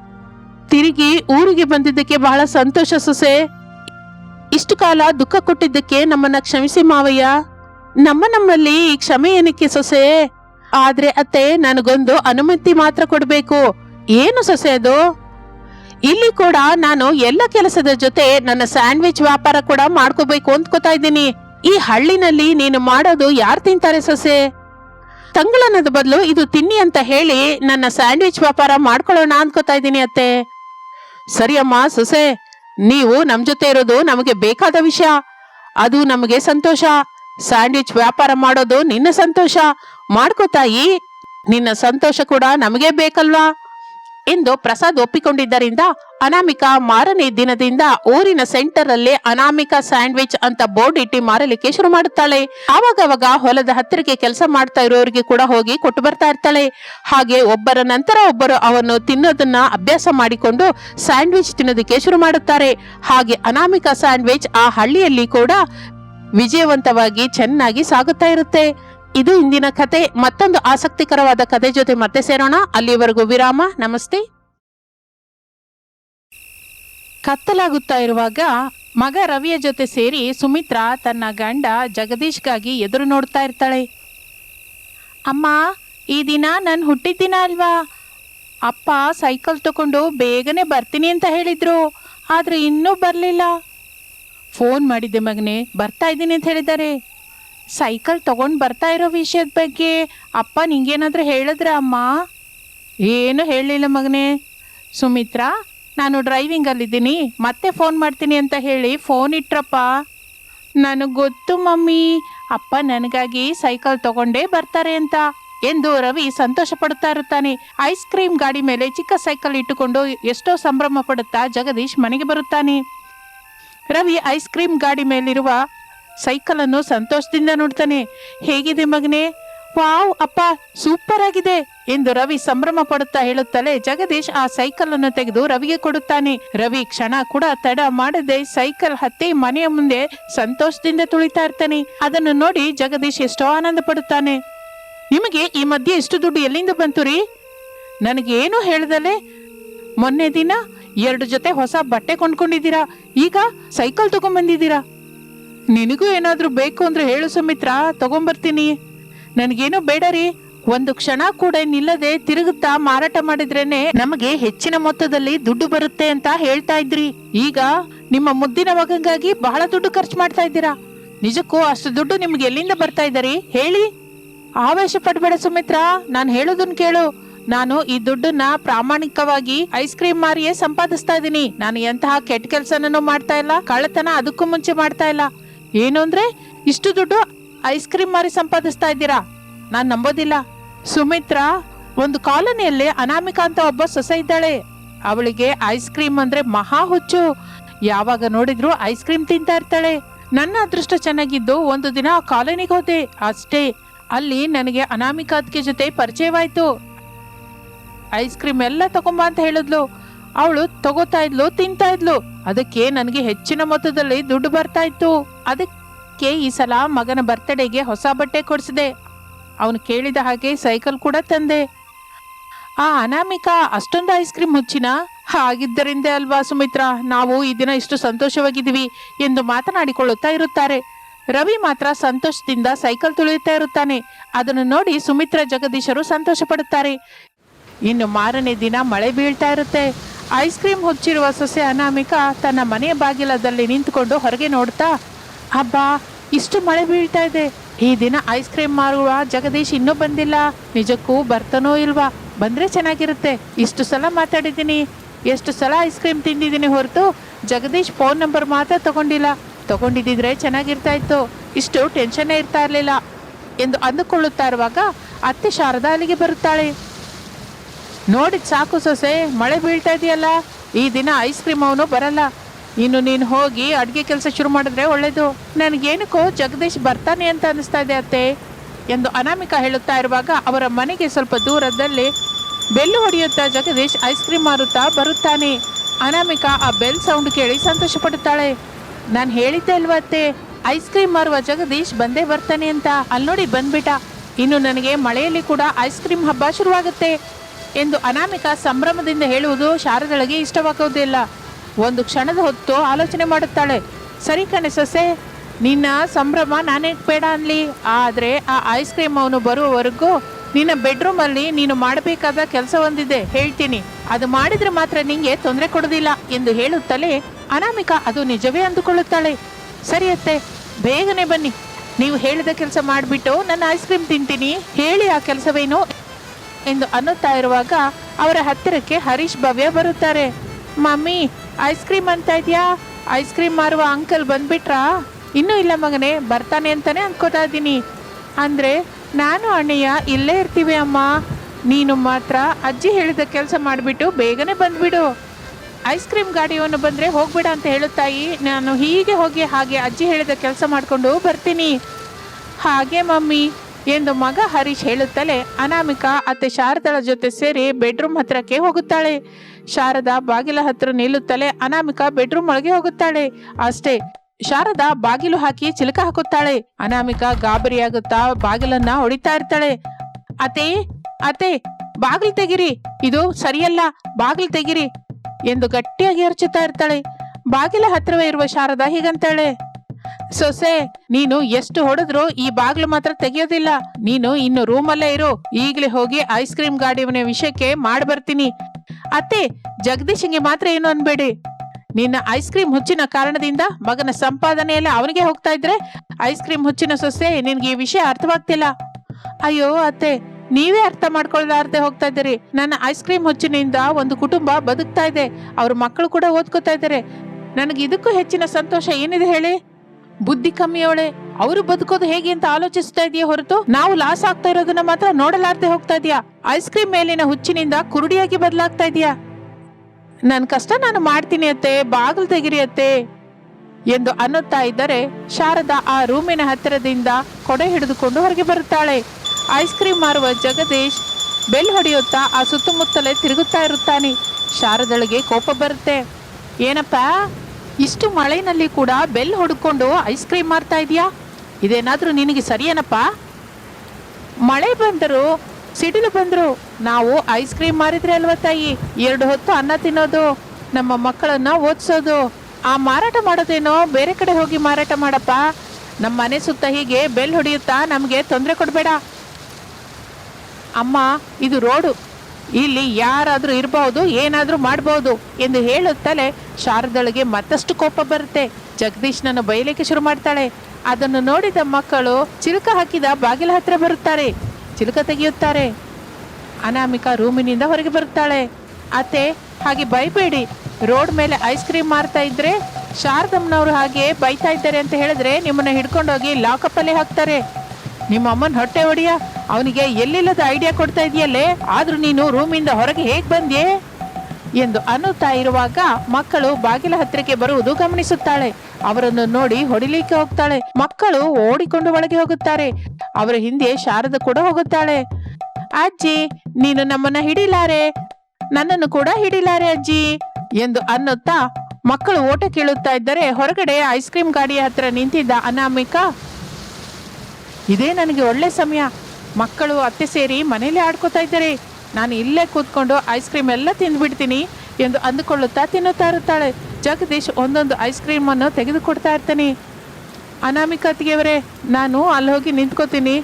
ತಿರುಗಿ ಊರಿಗೆ ಬಂದಿದ್ದಕ್ಕೆ ಬಹಳ ಸಂತೋಷ ಸೊಸೆ. ಇಷ್ಟು ಕಾಲ ದುಃಖ ಕೊಟ್ಟಿದ್ದಕ್ಕೆ ನಮ್ಮನ್ನ ಕ್ಷಮಿಸಿ ಮಾವಯ್ಯ. ನಮ್ಮ ನಮ್ಮಲ್ಲಿ ಕ್ಷಮೆ ಏನಕ್ಕೆ ಸೊಸೆ? ಆದ್ರೆ ಅತ್ತೆ, ನನಗೊಂದು ಅನುಮತಿ ಮಾತ್ರ ಕೊಡಬೇಕು. ಏನು ಸೊಸೆ ಅದು? ಇಲ್ಲಿ ಕೂಡ ನಾನು ಎಲ್ಲ ಕೆಲಸದ ಜೊತೆ ನನ್ನ ಸ್ಯಾಂಡ್ವಿಚ್ ವ್ಯಾಪಾರ ಕೂಡ ಮಾಡ್ಕೋಬೇಕು ಅಂದ್ಕೋತಾ ಇದ್ದೀನಿ ಈ ಹಳ್ಳಿನಲ್ಲಿ ನೀನು ಮಾಡೋದು ಯಾರು ತಿಂತಾರೆ ಸೊಸೆ? ತಂಗಳನ್ನದ ಬದಲು ಇದು ತಿನ್ನಿ ಅಂತ ಹೇಳಿ ನನ್ನ ಸ್ಯಾಂಡ್ವಿಚ್ ವ್ಯಾಪಾರ ಮಾಡ್ಕೊಳ್ಳೋಣ ಅನ್ಕೋತಾ ಇದ್ದೀನಿ ಅತ್ತೆ. ಸರಿ ಅಮ್ಮ ಸೊಸೆ, ನೀವು ನಮ್ ಜೊತೆ ಇರೋದು ನಮಗೆ ಬೇಕಾದ ವಿಷಯ. ಅದು ನಮಗೆ ಸಂತೋಷ. ಸ್ಯಾಂಡ್ವಿಚ್ ವ್ಯಾಪಾರ ಮಾಡೋದು ನಿನ್ನ ಸಂತೋಷ. ಮಾಡ್ಕೋತಾಯಿ ನಿನ್ನ ಸಂತೋಷ ಕೂಡ ನಮಗೆ ಬೇಕಲ್ವಾ? ಎಂದು ಪ್ರಸಾದ್ ಒಪ್ಪಿಕೊಂಡಿದ್ದರಿಂದ ಅನಾಮಿಕಾ ಮಾರನೇ ದಿನದಿಂದ ಊರಿನ ಸೆಂಟರ್ ಅಲ್ಲಿ ಅನಾಮಿಕಾ ಸ್ಯಾಂಡ್ವಿಚ್ ಅಂತ ಬೋರ್ಡ್ ಇಟ್ಟು ಮಾರಲಿಕ್ಕೆ ಶುರು ಮಾಡುತ್ತಾಳೆ. ಆವಾಗವಾಗ ಹೊಲದ ಹತ್ತಿರಕ್ಕೆ ಕೆಲಸ ಮಾಡ್ತಾ ಇರೋರಿಗೆ ಕೂಡ ಹೋಗಿ ಕೊಟ್ಟು ಬರ್ತಾ ಇರ್ತಾಳೆ. ಹಾಗೆ ಒಬ್ಬರ ನಂತರ ಒಬ್ಬರು ಅವನು ತಿನ್ನೋದನ್ನ ಅಭ್ಯಾಸ ಮಾಡಿಕೊಂಡು ಸ್ಯಾಂಡ್ವಿಚ್ ತಿನ್ನೋದಕ್ಕೆ ಶುರು ಮಾಡುತ್ತಾರೆ. ಹಾಗೆ ಅನಾಮಿಕಾ ಸ್ಯಾಂಡ್ವಿಚ್ ಆ ಹಳ್ಳಿಯಲ್ಲಿ ಕೂಡ ವಿಜಯವಂತವಾಗಿ ಚೆನ್ನಾಗಿ ಸಾಗುತ್ತಾ ಇರುತ್ತೆ. ಇದು ಇಂದಿನ ಕತೆ. ಮತ್ತೊಂದು ಆಸಕ್ತಿಕರವಾದ ಕತೆ ಜೊತೆ ಮತ್ತೆ ಸೇರೋಣ. ಅಲ್ಲಿವರೆಗೂ ವಿರಾಮ. ನಮಸ್ತೆ. ಕತ್ತಲಾಗುತ್ತಾ ಇರುವಾಗ ಮಗ ರವಿಯ ಜೊತೆ ಸೇರಿ ಸುಮಿತ್ರಾ ತನ್ನ ಗಂಡ ಜಗದೀಶ್ಗಾಗಿ ಎದುರು ನೋಡ್ತಾ ಇರ್ತಾಳೆ. ಅಮ್ಮ, ಈ ದಿನ ನನ್ನ ಹುಟ್ಟಿದ ದಿನ ಅಲ್ವಾ? ಅಪ್ಪ ಸೈಕಲ್ ತಗೊಂಡು ಬೇಗನೆ ಬರ್ತೀನಿ ಅಂತ ಹೇಳಿದ್ರು. ಆದರೆ ಇನ್ನೂ ಬರಲಿಲ್ಲ. ಫೋನ್ ಮಾಡಿದ್ದೆ ಮಗನೇ, ಬರ್ತಾ ಇದ್ದೀನಿ ಅಂತ ಹೇಳಿದ್ದಾರೆ. ಸೈಕಲ್ ತಗೊಂಡು ಬರ್ತಾ ಇರೋ ವಿಷಯದ ಬಗ್ಗೆ ಅಪ್ಪ ನಿಂಗೇನಾದ್ರೂ ಹೇಳಿದ್ರ ಅಮ್ಮ? ಏನು ಹೇಳಲಿಲ್ಲ ಮಗನೇ. ಸುಮಿತ್ರಾ, ನಾನು ಡ್ರೈವಿಂಗಲ್ಲಿದ್ದೀನಿ. ಮತ್ತೆ ಫೋನ್ ಮಾಡ್ತೀನಿ ಅಂತ ಹೇಳಿ ಫೋನ್ ಇಟ್ರಪ್ಪ. ನನಗೆ ಗೊತ್ತು ಮಮ್ಮಿ. ಅಪ್ಪ ನನಗಾಗಿ ಸೈಕಲ್ ತಗೊಂಡೇ ಬರ್ತಾರೆ ಅಂತ. ಎಂದು ರವಿ ಸಂತೋಷ ಪಡುತ್ತಾ ಇರುತ್ತಾನೆ. ಐಸ್ ಕ್ರೀಮ್ ಗಾಡಿ ಮೇಲೆ ಚಿಕ್ಕ ಸೈಕಲ್ ಇಟ್ಟುಕೊಂಡು ಎಷ್ಟೋ ಸಂಭ್ರಮ ಪಡುತ್ತಾ ಜಗದೀಶ್ ಮನೆಗೆ ಬರುತ್ತಾನೆ. ರವಿ ಐಸ್ ಕ್ರೀಮ್ ಗಾಡಿ ಮೇಲಿರುವ ಸೈಕಲ್ ಅನ್ನು ಸಂತೋಷದಿಂದ ನೋಡ್ತಾನೆ. ಹೇಗಿದೆ ಮಗನೇ? ವಾವ್, ಅಪ್ಪ ಸೂಪರ್ ಆಗಿದೆ ಎಂದು ರವಿ ಸಂಭ್ರಮ ಪಡುತ್ತಾ ಹೇಳುತ್ತಲೇ ಜಗದೀಶ್ ಆ ಸೈಕಲ್ ಅನ್ನು ತೆಗೆದು ರವಿಗೆ ಕೊಡುತ್ತಾನೆ. ರವಿ ಕ್ಷಣ ಕೂಡ ತಡ ಮಾಡದೆ ಸೈಕಲ್ ಹತ್ತಿ ಮನೆಯ ಮುಂದೆ ಸಂತೋಷದಿಂದ ತುಳಿತಾ ಇರ್ತಾನೆ. ಅದನ್ನು ನೋಡಿ ಜಗದೀಶ್ ಎಷ್ಟೋ ಆನಂದ ಪಡುತ್ತಾನೆ. ನಿಮಗೆ ಈ ಮಧ್ಯೆ ಎಷ್ಟು ದುಡ್ಡು ಎಲ್ಲಿಂದ ಬಂತು ರೀ? ನನಗೇನು ಹೇಳ್ದಲೆ? ಮೊನ್ನೆ ದಿನ ಎರಡು ಜೊತೆ ಹೊಸ ಬಟ್ಟೆ ಕೊಂಡ್ಕೊಂಡಿದ್ದೀರಾ. ಈಗ ಸೈಕಲ್ ತಗೊಂಡ್ಬಂದಿದ್ದೀರಾ ನಿನಗೂ ಏನಾದರೂ ಬೇಕು ಅಂದ್ರೆ ಹೇಳು ಸುಮಿತ್ರ, ತಗೊಂಬರ್ತೀನಿ. ನನಗೇನು ಬೇಡ ರೀ. ಒಂದು ಕ್ಷಣ ಕೂಡ ನಿಲ್ಲದೆ ತಿರುಗುತ್ತಾ ಮಾರಾಟ ಮಾಡಿದ್ರೇನೆ ನಮಗೆ ಹೆಚ್ಚಿನ ಮೊತ್ತದಲ್ಲಿ ದುಡ್ಡು ಬರುತ್ತೆ ಅಂತ ಹೇಳ್ತಾ ಇದ್ರಿ. ಈಗ ನಿಮ್ಮ ಮುದ್ದಿನ ಮಗಂಗಾಗಿ ಬಹಳ ದುಡ್ಡು ಖರ್ಚು ಮಾಡ್ತಾ ಇದ್ದೀರಾ. ನಿಜಕ್ಕೂ ಅಷ್ಟು ದುಡ್ಡು ನಿಮ್ಗೆ ಎಲ್ಲಿಂದ ಬರ್ತಾ ಇದ್ದಾರೆ ಹೇಳಿ. ಆವೇಶ ಪಡ್ಬೇಡ ಸುಮಿತ್ರ, ನಾನು ಹೇಳೋದನ್ನ ಕೇಳು. ನಾನು ಈ ದುಡ್ಡನ್ನ ಪ್ರಾಮಾಣಿಕವಾಗಿ ಐಸ್ ಕ್ರೀಮ್ ಮಾರಿಯೇ ಸಂಪಾದಿಸ್ತಾ ಇದ್ದೀನಿ. ನಾನು ಎಂತಹ ಕೆಟ್ಟ ಕೆಲಸನೂ ಮಾಡ್ತಾ ಇಲ್ಲ. ಕಳ್ಳತನ ಅದಕ್ಕೂ ಮುಂಚೆ ಮಾಡ್ತಾ ಇಲ್ಲ. ಏನು ಅಂದರೆ, ಇಷ್ಟು ದುಡ್ಡು ಐಸ್ ಕ್ರೀಮ್ ಮಾರಿ ಸಂಪಾದಿಸ್ತಾ ಇದ್ದೀರಾ? ನಾನು ನಂಬೋದಿಲ್ಲ. ಸುಮಿತ್ರಾ, ಒಂದು ಕಾಲೋನಿಯಲ್ಲಿ ಅನಾಮಿಕಾ ಅಂತ ಒಬ್ಬ ಸೊಸೆ ಇದ್ದಾಳೆ. ಅವಳಿಗೆ ಐಸ್ ಕ್ರೀಮ್ ಅಂದ್ರೆ ಮಹಾ ಹುಚ್ಚು. ಯಾವಾಗ ನೋಡಿದ್ರು ಐಸ್ ಕ್ರೀಮ್ ತಿಂತಾ ಇರ್ತಾಳೆ. ನನ್ನ ಅದೃಷ್ಟ ಚೆನ್ನಾಗಿದ್ದು ಒಂದು ದಿನ ಆ ಕಾಲೋನಿಗೆ ಹೋದೆ. ಅಷ್ಟೇ. ಅಲ್ಲಿ ನನಗೆ ಅನಾಮಿಕಾದ್ಕೆ ಜೊತೆ ಪರಿಚಯವಾಯ್ತು. ಐಸ್ ಕ್ರೀಮ್ ಎಲ್ಲ ತಗೊಂಬ ಅಂತ ಹೇಳಿದ್ಲು. ಅವಳು ತಗೋತಾ ಇದ್ಲು, ತಿಂತಾ ಇದ್ಲು. ಅದಕ್ಕೆ ನನಗೆ ಹೆಚ್ಚಿನ ಮೊತ್ತದಲ್ಲಿ ದುಡ್ಡು ಬರ್ತಾ ಇತ್ತು. ಅದಕ್ಕೆ ಈ ಸಲ ಮಗನ ಬರ್ತಡೇಗೆ ಹೊಸ ಬಟ್ಟೆ ಕೊಡಿಸಿದೆ. ಅವನು ಕೇಳಿದ ಹಾಗೆ ಸೈಕಲ್ ಕೂಡ ತಂದೆ. ಆ ಅನಾಮಿಕಾ ಅಷ್ಟೊಂದು ಐಸ್ ಕ್ರೀಮ್ ಮುಚ್ಚಿನ? ಹಾಗಿದ್ದರಿಂದ ಅಲ್ವಾ ಸುಮಿತ್ರಾ? ನಾವು ಈ ದಿನ ಇಷ್ಟು ಸಂತೋಷವಾಗಿದ್ದೀವಿ ಎಂದು ಮಾತನಾಡಿಕೊಳ್ಳುತ್ತಾ ಇರುತ್ತಾರೆ. ರವಿ ಮಾತ್ರ ಸಂತೋಷದಿಂದ ಸೈಕಲ್ ತುಳಿಯುತ್ತಾ ಇರುತ್ತಾನೆ. ಅದನ್ನು ನೋಡಿ ಸುಮಿತ್ರಾ ಜಗದೀಶರು ಸಂತೋಷ ಪಡುತ್ತಾರೆ ಇನ್ನು ಮಾರನೇ ದಿನ ಮಳೆ ಬೀಳ್ತಾ ಇರುತ್ತೆ. ಐಸ್ ಕ್ರೀಮ್ ಹೊಚ್ಚಿರುವ ಸೊಸೆ ಅನಾಮಿಕಾ ತನ್ನ ಮನೆಯ ಬಾಗಿಲದಲ್ಲಿ ನಿಂತುಕೊಂಡು ಹೊರಗೆ ನೋಡ್ತಾ ಹಬ್ಬಾ ಇಷ್ಟು ಮಳೆ ಬೀಳ್ತಾ ಇದೆ. ಈ ದಿನ ಐಸ್ ಕ್ರೀಮ್ ಮಾರುವ ಜಗದೀಶ್ ಇನ್ನೂ ಬಂದಿಲ್ಲ. ನಿಜಕ್ಕೂ ಬರ್ತಾನೋ ಇಲ್ವಾ? ಬಂದ್ರೆ ಚೆನ್ನಾಗಿರುತ್ತೆ. ಇಷ್ಟು ಸಲ ಮಾತಾಡಿದ್ದೀನಿ. ಎಷ್ಟು ಸಲ ಐಸ್ ಕ್ರೀಮ್ ತಿಂದಿದ್ದೀನಿ ಹೊರತು ಜಗದೀಶ್ ಫೋನ್ ನಂಬರ್ ಮಾತ್ರ ತಗೊಂಡಿಲ್ಲ. ತಗೊಂಡಿದ್ದಿದ್ರೆ ಚೆನ್ನಾಗಿರ್ತಾ ಇತ್ತು. ಇಷ್ಟು ಟೆನ್ಷನ್ನೇ ಇರ್ತಾ ಇರಲಿಲ್ಲ. ಎಂದು ಅಂದುಕೊಳ್ಳುತ್ತಾ ಇರುವಾಗ ಅತ್ತೆ ಶಾರದಾ ಅಲ್ಲಿಗೆ ಬರುತ್ತಾಳೆ. ನೋಡಿದ್ ಸಾಕು ಸೊಸೆ, ಮಳೆ ಬೀಳ್ತಾ ಇದೆಯಲ್ಲ? ಈ ದಿನ ಐಸ್ ಕ್ರೀಮ್ ಅವನು ಬರಲ್ಲ. ಇನ್ನು ನೀನು ಹೋಗಿ ಅಡುಗೆ ಕೆಲಸ ಶುರು ಮಾಡಿದ್ರೆ ಒಳ್ಳೇದು. ನನಗೇನಕ್ಕೋ ಜಗದೀಶ್ ಬರ್ತಾನೆ ಅಂತ ಅನಿಸ್ತಾ ಇದೆ ಅತ್ತೆ ಎಂದು ಅನಾಮಿಕಾ ಹೇಳುತ್ತಾ ಇರುವಾಗ ಅವರ ಮನೆಗೆ ಸ್ವಲ್ಪ ದೂರದಲ್ಲಿ ಬೆಲ್ಲು ಹೊಡೆಯುತ್ತಾ ಜಗದೀಶ್ ಐಸ್ ಕ್ರೀಮ್ ಮಾರುತ್ತಾ ಬರುತ್ತಾನೆ. ಅನಾಮಿಕಾ ಆ ಬೆಲ್ ಸೌಂಡ್ ಕೇಳಿ ಸಂತೋಷ ಪಡುತ್ತಾಳೆ ನಾನು ಹೇಳಿದ್ದೆ ಅಲ್ವಾ ಅತ್ತೆ ಐಸ್ ಕ್ರೀಮ್ ಮಾರುವ ಜಗದೀಶ್ ಬಂದೇ ಬರ್ತಾನೆ ಅಂತ. ಅಲ್ಲಿ ನೋಡಿ ಬಂದ್ಬಿಟ್ಟ. ಇನ್ನು ನನಗೆ ಮಳೆಯಲ್ಲಿ ಕೂಡ ಐಸ್ ಕ್ರೀಮ್ ಹಬ್ಬ ಶುರುವಾಗುತ್ತೆ. ಎಂದು ಅನಾಮಿಕ ಸಂಭ್ರಮದಿಂದ ಹೇಳುವುದು ಶಾರದಳಿಗೆ ಇಷ್ಟವಾಗುವುದಿಲ್ಲ ಒಂದು ಕ್ಷಣದ ಹೊತ್ತು ಆಲೋಚನೆ ಮಾಡುತ್ತಾಳೆ. ಸರಿ ಕಣೆ ಸೊಸೆ, ನಿನ್ನ ಸಂಭ್ರಮ ನಾನೇ ಬೇಡ ಅನ್ಲಿ. ಆದರೆ ಆ ಐಸ್ ಕ್ರೀಮ್ ಅವನು ಬರುವವರೆಗೂ ನಿನ್ನ ಬೆಡ್ರೂಮಲ್ಲಿ ನೀನು ಮಾಡಬೇಕಾದ ಕೆಲಸ ಒಂದಿದೆ, ಹೇಳ್ತೀನಿ. ಅದು ಮಾಡಿದ್ರೆ ಮಾತ್ರ ನಿಂಗೆ ತೊಂದರೆ ಕೊಡೋದಿಲ್ಲ ಎಂದು ಹೇಳುತ್ತಲೇ ಅನಾಮಿಕ ಅದು ನಿಜವೇ ಅಂದುಕೊಳ್ಳುತ್ತಾಳೆ. ಸರಿ ಅತ್ತೆ, ಬೇಗನೆ ಬನ್ನಿ. ನೀವು ಹೇಳಿದ ಕೆಲಸ ಮಾಡಿಬಿಟ್ಟು ನನ್ನ ಐಸ್ ಕ್ರೀಮ್ ತಿಂತೀನಿ. ಹೇಳಿ ಆ ಕೆಲಸವೇನು? ಎಂದು ಅನ್ನುತ್ತಾ ಇರುವಾಗ ಅವರ ಹತ್ತಿರಕ್ಕೆ ಹರೀಶ್ ಭವ್ಯ ಬರುತ್ತಾರೆ. ಮಮ್ಮಿ, ಐಸ್ ಕ್ರೀಮ್ ಅಂತ ಇದೆಯಾ? ಐಸ್ ಕ್ರೀಮ್ ಮಾರುವ ಅಂಕಲ್ ಬಂದ್ಬಿಟ್ರಾ? ಇನ್ನೂ ಇಲ್ಲ ಮಗನೇ, ಬರ್ತಾನೆ ಅಂತಾನೆ ಅನ್ಕೋತಾ ಇದ್ದೀನಿ. ಅಂದರೆ ನಾನು ಅಣ್ಣಯ್ಯ ಇಲ್ಲೇ ಇರ್ತೀವಿ ಅಮ್ಮ. ನೀನು ಮಾತ್ರ ಅಜ್ಜಿ ಹೇಳಿದ ಕೆಲಸ ಮಾಡಿಬಿಟ್ಟು ಬೇಗನೆ ಬಂದ್ಬಿಡು. ಐಸ್ ಕ್ರೀಮ್ ಗಾಡಿಯವನು ಬಂದರೆ ಹೋಗ್ಬೇಡ ಅಂತ ಹೇಳುತ್ತಾಯಿ ನಾನು ಹೀಗೆ ಹೋಗಿ ಹಾಗೆ ಅಜ್ಜಿ ಹೇಳಿದ ಕೆಲಸ ಮಾಡಿಕೊಂಡು ಬರ್ತೀನಿ. ಹಾಗೆ ಮಮ್ಮಿ ಎಂದು ಮಗ ಹರೀಶ್ ಹೇಳುತ್ತಲೇ ಅನಾಮಿಕಾ ಅತ್ತೆ ಶಾರದಳ ಜೊತೆ ಸೇರಿ ಬೆಡ್ರೂಮ್ ಹತ್ರಕ್ಕೆ ಹೋಗುತ್ತಾಳೆ. ಶಾರದಾ ಬಾಗಿಲ ಹತ್ರ ನಿಲ್ಲುತ್ತಲೇ ಅನಾಮಿಕಾ ಬೆಡ್ರೂಮ್ ಒಳಗೆ ಹೋಗುತ್ತಾಳೆ. ಅಷ್ಟೇ, ಶಾರದಾ ಬಾಗಿಲು ಹಾಕಿ ಚಿಲಕ ಹಾಕುತ್ತಾಳೆ. ಅನಾಮಿಕಾ ಗಾಬರಿಯಾಗುತ್ತಾ ಬಾಗಿಲನ್ನ ಹೊಡಿತಾ ಇರ್ತಾಳೆ. ಅತೆ ಅತೆ ಬಾಗಿಲು ತೆಗಿರಿ. ಇದು ಸರಿಯಲ್ಲ, ಬಾಗಿಲು ತೆಗಿರಿ ಎಂದು ಗಟ್ಟಿಯಾಗಿ ಅರ್ಚುತ್ತಾ ಇರ್ತಾಳೆ. ಬಾಗಿಲ ಹತ್ರವೇ ಇರುವ ಶಾರದಾ ಹೀಗಂತಾಳೆ. ಸೊಸೆ, ನೀನು ಎಷ್ಟು ಹೊಡೆದ್ರು ಈ ಬಾಗ್ಲು ಮಾತ್ರ ತೆಗೆಯೋದಿಲ್ಲ. ನೀನು ಇನ್ನು ರೂಮಲ್ಲೇ ಇರು. ಈಗಲೇ ಹೋಗಿ ಐಸ್ ಕ್ರೀಮ್ ಗಾಡಿಯವನ ವಿಷಯಕ್ಕೆ ಮಾಡಿ ಬರ್ತೀನಿ ಅತ್ತೆ, ಜಗದೀಶಿಗೆ ಮಾತ್ರ ಏನು ಅನ್ಬೇಡಿ. ನಿನ್ನ ಐಸ್ ಕ್ರೀಮ್ ಹುಚ್ಚಿನ ಕಾರಣದಿಂದ ಮಗನ ಸಂಪಾದನೆ ಎಲ್ಲ ಅವನಿಗೆ ಹೋಗ್ತಾ ಇದ್ರೆ ಐಸ್ ಕ್ರೀಮ್ ಹುಚ್ಚಿನ ಸೊಸೆ ನಿನ್ಗೆ ಈ ವಿಷಯ ಅರ್ಥವಾಗ್ತಿಲ್ಲ. ಅಯ್ಯೋ ಅತ್ತೆ, ನೀವೇ ಅರ್ಥ ಮಾಡ್ಕೊಳ್ಲಾರ್ದೆ ಹೋಗ್ತಾ ಇದ್ದೀರಿ. ನನ್ನ ಐಸ್ ಕ್ರೀಮ್ ಹುಚ್ಚಿನಿಂದ ಒಂದು ಕುಟುಂಬ ಬದುಕ್ತಾ ಇದೆ. ಅವ್ರ ಮಕ್ಕಳು ಕೂಡ ಓದ್ಕೋತಾ ಇದ್ದಾರೆ. ನನಗೆ ಇದಕ್ಕೂ ಹೆಚ್ಚಿನ ಸಂತೋಷ ಏನಿದೆ ಹೇಳಿ? ಬುದ್ಧಿ ಕಮ್ಮಿಯವಳೆ ಅವರು ಬದುಕೋದು ಹೇಗೆ ಅಂತ ಆಲೋಚಿಸ್ತಾ ಇದೆಯಾ ಹೊರತು ನಾವು ಲಾಸ್ ಆಗ್ತಾ ಇರೋದನ್ನ ಮಾತ್ರ ನೋಡಲಾರ್ದೆ ಹೋಗ್ತಾ ಇದೆಯಾ? ಐಸ್ ಕ್ರೀಮ್ ಮೇಲಿನ ಹುಚ್ಚಿನಿಂದ ಕುರುಡಿಯಾಗಿ ಬದಲಾಗ್ತಾ ಇದೆಯಾ? ನನ್ನ ಕಷ್ಟ ನಾನು ಮಾಡ್ತೀನಿ ಅತ್ತೆ, ಬಾಗಿಲು ತೆಗಿರಿ ಅತ್ತೆ ಎಂದು ಅನ್ನುತ್ತಾ ಇದ್ದರೆ ಶಾರದಾ ಆ ರೂಮಿನ ಹತ್ತಿರದಿಂದ ಕೊಡೆ ಹಿಡಿದುಕೊಂಡು ಹೊರಗೆ ಬರುತ್ತಾಳೆ. ಐಸ್ ಕ್ರೀಮ್ ಮಾರುವ ಜಗದೀಶ್ ಬೆಲ್ ಹೊಡೆಯುತ್ತಾ ಆ ಸುತ್ತಮುತ್ತಲೇ ತಿರುಗುತ್ತಾ ಇರುತ್ತಾನೆ. ಶಾರದಳಿಗೆ ಕೋಪ ಬರುತ್ತೆ. ಏನಪ್ಪ? ಇಷ್ಟು ಮಳೆನಲ್ಲಿ ಕೂಡ ಬೆಲ್ ಹೊಡ್ಕೊಂಡು ಐಸ್ ಕ್ರೀಮ್ ಮಾರ್ತಾ ಇದೆಯಾ? ಇದೇನಾದರೂ ನಿನಗೆ ಸರಿಯೇನಪ್ಪ? ಮಳೆ ಬಂದರು, ಸಿಡಿಲು ಬಂದರು ನಾವು ಐಸ್ ಕ್ರೀಮ್ ಮಾರಿದ್ರೆ ಅಲ್ವ ತಾಯಿ? ಎರಡು ಹೊತ್ತು ಅನ್ನ ತಿನ್ನೋದು, ನಮ್ಮ ಮಕ್ಕಳನ್ನ ಓದಿಸೋದು. ಆ ಮಾರಾಟ ಮಾಡೋದೇನೋ ಬೇರೆ ಕಡೆ ಹೋಗಿ ಮಾರಾಟ ಮಾಡಪ್ಪ. ನಮ್ಮ ಮನೆ ಸುತ್ತ ಹೀಗೆ ಬೆಲ್ ಹೊಡೆಯುತ್ತಾ ನಮಗೆ ತೊಂದರೆ ಕೊಡಬೇಡ. ಅಮ್ಮ, ಇದು ರೋಡು. ಇಲ್ಲಿ ಯಾರಾದರೂ ಇರಬಹುದು ಏನಾದರೂ ಮಾಡಬಹುದು ಎಂದು ಹೇಳುತ್ತಲೇ ಶಾರದಳಿಗೆ ಮತ್ತಷ್ಟು ಕೋಪ ಬರುತ್ತೆ. ಜಗದೀಶ್ನನ್ನು ಬಯಲಿಕ್ಕೆ ಶುರು ಮಾಡ್ತಾಳೆ. ಅದನ್ನು ನೋಡಿದ ಮಕ್ಕಳು ಚಿಲಕ ಹಾಕಿದ ಬಾಗಿಲ ಹತ್ರ ಬರುತ್ತಾರೆ. ಚಿಲಕ ತೆಗೆಯುತ್ತಾರೆ. ಅನಾಮಿಕಾ ರೂಮಿನಿಂದ ಹೊರಗೆ ಬರುತ್ತಾಳೆ. ಅತ್ತೆ, ಹಾಗೆ ಬೈಬೇಡಿ. ರೋಡ್ ಮೇಲೆ ಐಸ್ ಕ್ರೀಮ್ ಮಾರ್ತಾ ಇದ್ರೆ ಶಾರದಮ್ಮನವರು ಹಾಗೆ ಬೈತಾ ಇದ್ದಾರೆ ಅಂತ ಹೇಳಿದ್ರೆ ನಿಮ್ಮನ್ನ ಹಿಡ್ಕೊಂಡೋಗಿ ಲಾಕಪ್ ಅಲ್ಲಿ ಹಾಕ್ತಾರೆ. ನಿಮ್ಮ ಅಮ್ಮನ ಹೊಟ್ಟೆ ಹೊಡಿಯ. ಅವನಿಗೆ ಎಲ್ಲಿಲ್ಲದ ಐಡಿಯಾ ಕೊಡ್ತಾ ಇದೆಯಲ್ಲೇ? ಆದ್ರೂ ನೀನು ರೂಮಿಂದ ಹೊರಗೆ ಹೇಗೆ ಬಂದ್ಯೆ? ಎಂದು ಅನ್ನುತ್ತಾ ಇರುವಾಗ ಮಕ್ಕಳು ಬಾಗಿಲ ಹತ್ತಿರಕ್ಕೆ ಬರುವುದು ಗಮನಿಸುತ್ತಾಳೆ. ಅವರನ್ನು ನೋಡಿ ಹೊಡಿಲಿಕ್ಕೆ ಹೋಗ್ತಾಳೆ. ಮಕ್ಕಳು ಓಡಿಕೊಂಡು ಒಳಗೆ ಹೋಗುತ್ತಾರೆ. ಅವರ ಹಿಂದೆ ಶಾರದ ಕೂಡ ಹೋಗುತ್ತಾಳೆ. ಅಜ್ಜಿ, ನೀನು ನಮ್ಮನ್ನ ಹಿಡಿಲಾರೆ? ನನ್ನನ್ನು ಕೂಡ ಹಿಡಿಲಾರೆ ಅಜ್ಜಿ? ಎಂದು ಅನ್ನುತ್ತಾ ಮಕ್ಕಳು ಓಟ ಕೇಳುತ್ತಾ ಇದ್ದರೆ ಹೊರಗಡೆ ಐಸ್ ಕ್ರೀಮ್ ಗಾಡಿಯ ಹತ್ರ ನಿಂತಿದ್ದ ಅನಾಮಿಕಾ, ಇದೇ ನನಗೆ ಒಳ್ಳೆ ಸಮಯ. ಮಕ್ಕಳು, ಅತ್ತೆ ಸೇರಿ ಮನೇಲಿ ಆಡ್ಕೋತಾ ಇದ್ದಾರೆ. ನಾನು ಇಲ್ಲೇ ಕೂತ್ಕೊಂಡು ಐಸ್ ಕ್ರೀಮ್ ಎಲ್ಲ ತಿಂದುಬಿಡ್ತೀನಿ ಎಂದು ಅಂದುಕೊಳ್ಳುತ್ತಾ ತಿನ್ನುತ್ತಾ ಇರುತ್ತಾಳೆ. ಜಗದೀಶ್ ಒಂದೊಂದು ಐಸ್ ಕ್ರೀಮನ್ನು ತೆಗೆದುಕೊಡ್ತಾ ಇರ್ತಾನೆ. ಅನಾಮಿಕತಿಗೆಯವರೇ ನಾನು ಅಲ್ಲಿ ಹೋಗಿ ನಿಂತ್ಕೋತೀನಿ.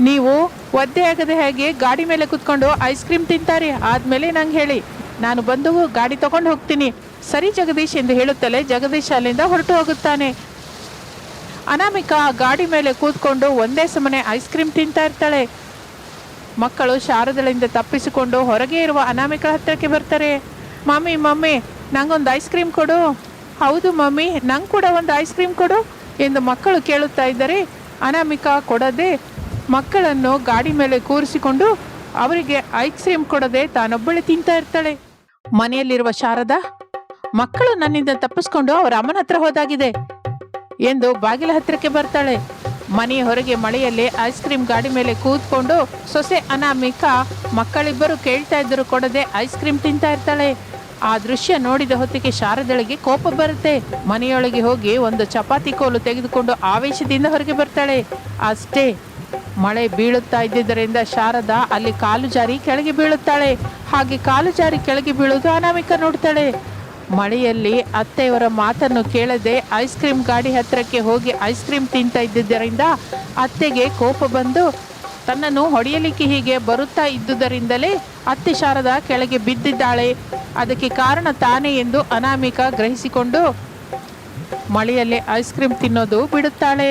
ನೀವು ಒದ್ದೆ ಆಗದೆ ಹೇಗೆ ಗಾಡಿ ಮೇಲೆ ಕೂತ್ಕೊಂಡು ಐಸ್ ಕ್ರೀಮ್ ತಿಂತಾರೆ? ಆದಮೇಲೆ ನಂಗೆ ಹೇಳಿ. ನಾನು ಬಂದು ಗಾಡಿ ತಗೊಂಡು ಹೋಗ್ತೀನಿ. ಸರಿ ಜಗದೀಶ್ ಎಂದು ಹೇಳುತ್ತಲೇ ಜಗದೀಶ್ ಅಲ್ಲಿಂದ ಹೊರಟು ಹೋಗುತ್ತಾನೆ. ಅನಾಮಿಕಾ ಗಾಡಿ ಮೇಲೆ ಕೂತ್ಕೊಂಡು ಒಂದೇ ಸಮನೆ ಐಸ್ ಕ್ರೀಮ್ ತಿಂತಾ ಇರ್ತಾಳೆ. ಮಕ್ಕಳು ಶಾರದಳಿಂದ ತಪ್ಪಿಸಿಕೊಂಡು ಹೊರಗೆ ಇರುವ ಅನಾಮಿಕಾ ಹತ್ತಿರಕ್ಕೆ ಬರ್ತಾರೆ. ಮಮ್ಮಿ ಮಮ್ಮಿ, ನಂಗೊಂದು ಐಸ್ ಕ್ರೀಮ್ ಕೊಡು. ಹೌದು ಮಮ್ಮಿ, ನಂಗೆ ಕೂಡ ಒಂದು ಐಸ್ ಕ್ರೀಮ್ ಕೊಡು ಎಂದು ಮಕ್ಕಳು ಕೇಳುತ್ತಾ ಇದ್ದರೆ ಅನಾಮಿಕ ಕೊಡದೆ ಮಕ್ಕಳನ್ನು ಗಾಡಿ ಮೇಲೆ ಕೂರಿಸಿಕೊಂಡು ಅವರಿಗೆ ಐಸ್ ಕ್ರೀಮ್ ಕೊಡದೆ ತಾನೊಬ್ಬಳೆ ತಿಂತಾ ಇರ್ತಾಳೆ. ಮನೆಯಲ್ಲಿರುವ ಶಾರದಾ, ಮಕ್ಕಳು ನನ್ನಿಂದ ತಪ್ಪಿಸ್ಕೊಂಡು ಅವರ ಅಮ್ಮನ ಹತ್ರ ಹೋದಾಗಿದೆ. ಎಂದು ಬಾಗಿಲ ಹತ್ತಿರಕ್ಕೆ ಬರ್ತಾಳೆ. ಮನೆಯ ಹೊರಗೆ ಮಳೆಯಲ್ಲಿ ಐಸ್ ಕ್ರೀಮ್ ಗಾಡಿ ಮೇಲೆ ಕೂತ್ಕೊಂಡು ಸೊಸೆ ಅನಾಮಿಕ ಮಕ್ಕಳಿಬ್ಬರು ಕೇಳ್ತಾ ಇದ್ದರು ಕೊಡದೆ ಐಸ್ ಕ್ರೀಮ್ ತಿಂತಾ ಇರ್ತಾಳೆ. ಆ ದೃಶ್ಯ ನೋಡಿದ ಹೊತ್ತಿಗೆ ಶಾರದಳಿಗೆ ಕೋಪ ಬರುತ್ತೆ. ಮನೆಯೊಳಗೆ ಹೋಗಿ ಒಂದು ಚಪಾತಿ ಕೋಲು ತೆಗೆದುಕೊಂಡು ಆವೇಶದಿಂದ ಹೊರಗೆ ಬರ್ತಾಳೆ. ಅಷ್ಟೇ, ಮಳೆ ಬೀಳುತ್ತಾ ಇದ್ದಿದ್ದರಿಂದ ಶಾರದಾ ಅಲ್ಲಿ ಕಾಲು ಜಾರಿ ಕೆಳಗೆ ಬೀಳುತ್ತಾಳೆ. ಹಾಗೆ ಕಾಲು ಜಾರಿ ಕೆಳಗೆ ಬೀಳುವುದು ಅನಾಮಿಕ ನೋಡ್ತಾಳೆ. ಮಳೆಯಲ್ಲಿ ಅತ್ತೆಯವರ ಮಾತನ್ನು ಕೇಳದೆ ಐಸ್ ಕ್ರೀಮ್ ಗಾಡಿ ಹತ್ತಿರಕ್ಕೆ ಹೋಗಿ ಐಸ್ ಕ್ರೀಮ್ ತಿಂತ ಇದ್ದಿದ್ದರಿಂದ ಅತ್ತೆಗೆ ಕೋಪ ಬಂದು ತನ್ನನ್ನು ಹೊಡೆಯಲಿಕ್ಕೆ ಹೀಗೆ ಬರುತ್ತಾ ಇದ್ದುದರಿಂದಲೇ ಅತ್ತೆ ಶಾರದಾ ಕೆಳಗೆ ಬಿದ್ದಿದ್ದಾಳೆ. ಅದಕ್ಕೆ ಕಾರಣ ತಾನೇ ಎಂದು ಅನಾಮಿಕ ಗ್ರಹಿಸಿಕೊಂಡು ಮಳೆಯಲ್ಲಿ ಐಸ್ ಕ್ರೀಮ್ ತಿನ್ನೋದು ಬಿಡುತ್ತಾಳೆ.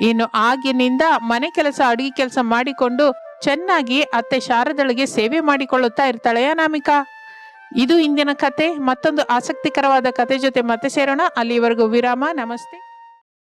ಇನ್ನು ಆಗಿನಿಂದ ಮನೆ ಕೆಲಸ, ಅಡುಗೆ ಕೆಲಸ ಮಾಡಿಕೊಂಡು ಚೆನ್ನಾಗಿ ಅತ್ತೆ ಶಾರದಳಿಗೆ ಸೇವೆ ಮಾಡಿಕೊಳ್ಳುತ್ತಾ ಇರ್ತಾಳೆ ಅನಾಮಿಕಾ. ಇದು ಇಂದಿನ ಕತೆ. ಮತ್ತೊಂದು ಆಸಕ್ತಿಕರವಾದ ಕತೆ ಜೊತೆ ಮತ್ತೆ ಸೇರೋಣ. ಅಲ್ಲಿವರೆಗೂ ವಿರಾಮ. ನಮಸ್ತೆ.